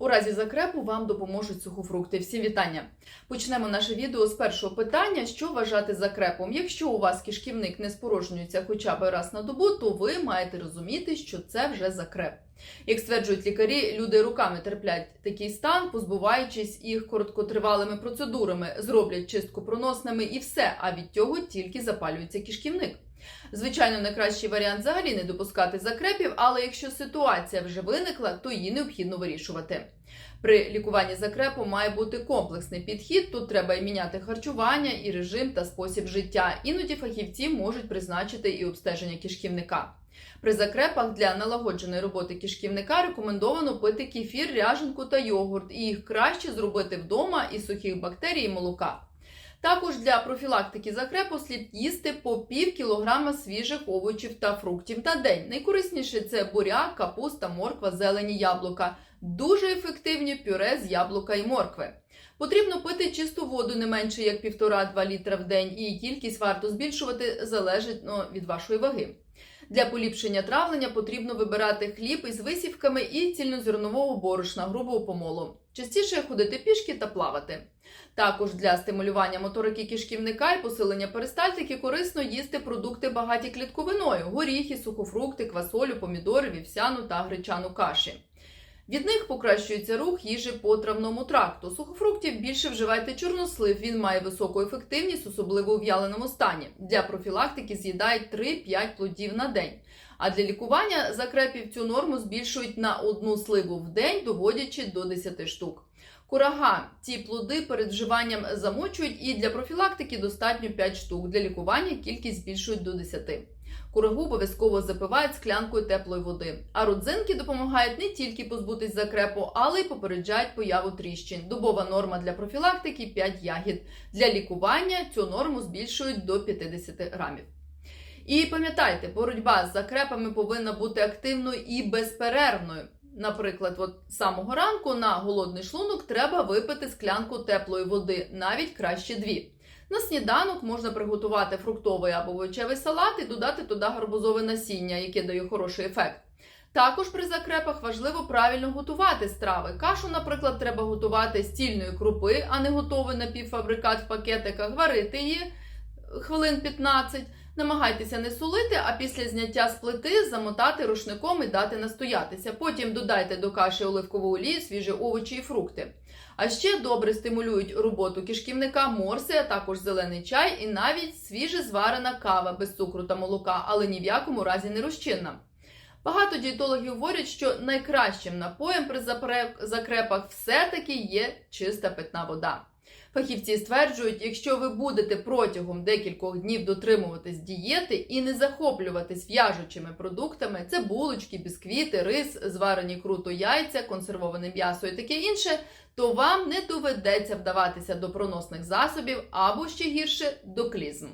У разі закрепу вам допоможуть сухофрукти. Всім вітання! Почнемо наше відео з першого питання: що вважати закрепом. Якщо у вас кишківник не спорожнюється хоча б раз на добу, то ви маєте розуміти, що це вже закреп. Як стверджують лікарі, люди руками терплять такий стан, позбуваючись їх короткотривалими процедурами, зроблять чистку проносними і все. А від цього тільки запалюється кишківник. Звичайно, найкращий варіант взагалі не допускати закрепів, але якщо ситуація вже виникла, то її необхідно вирішувати. При лікуванні закрепу має бути комплексний підхід. Тут треба і міняти харчування, і режим та спосіб життя. Іноді фахівці можуть призначити і обстеження кишківника. При закрепах для налагодженої роботи кишківника рекомендовано пити кефір, ряженку та йогурт, і їх краще зробити вдома із сухих бактерій і молока. Також для профілактики закрепу слід їсти по пів кілограма свіжих овочів та фруктів на день. Найкорисніше це буряк, капуста, морква, зелені яблука. Дуже ефективні пюре з яблука і моркви. Потрібно пити чисту воду не менше як 1,5-2 літра в день, і кількість варто збільшувати залежить ну, від вашої ваги. Для поліпшення травлення потрібно вибирати хліб із висівками і цільнозернового борошна грубого помолу. Частіше ходити пішки та плавати. Також для стимулювання моторики кишківника і посилення перистальтики корисно їсти продукти багаті клітковиною: горіхи, сухофрукти, квасолю, помідори, вівсяну та гречану каші. Від них покращується рух їжі по травному тракту. Сухофруктів більше вживайте чорнослив. Він має високу ефективність, особливо у в'яленому стані. Для профілактики з'їдають 3-5 плодів на день. А для лікування закрепів цю норму збільшують на одну сливу в день, доводячи до 10 штук. Курага ці плоди перед вживанням замочують, і для профілактики достатньо 5 штук. Для лікування кількість збільшують до 10. Курагу обов'язково запивають склянкою теплої води. А родзинки допомагають не тільки позбутись закрепу, але й попереджають появу тріщин. Добова норма для профілактики 5 ягід. Для лікування цю норму збільшують до 50 грамів. І пам'ятайте, боротьба з закрепами повинна бути активною і безперервною. Наприклад, от самого ранку на голодний шлунок треба випити склянку теплої води, навіть краще дві. На сніданок можна приготувати фруктовий або овочевий салат і додати туди гарбузове насіння, яке дає хороший ефект. Також при закрепах важливо правильно готувати страви. Кашу, наприклад, треба готувати з цільної крупи, а не готовий напівфабрикат в пакетиках, варити її хвилин 15. Намагайтеся не солити, а після зняття з плити замотати рушником і дати настоятися. Потім додайте до каші оливкову олію, свіжі овочі і фрукти. А ще добре стимулюють роботу кишківника морси, а також зелений чай і навіть свіже зварена кава без цукру та молока, але ні в якому разі не розчинна. Багато дієтологів говорять, що найкращим напоєм при закрепах все-таки є чиста питна вода. Фахівці стверджують, якщо ви будете протягом декількох днів дотримуватись дієти і не захоплюватись в'яжучими продуктами, це булочки, бісквіти, рис, зварені круто яйця, консервоване м'ясо і таке інше, то вам не доведеться вдаватися до проносних засобів або ще гірше до клізм.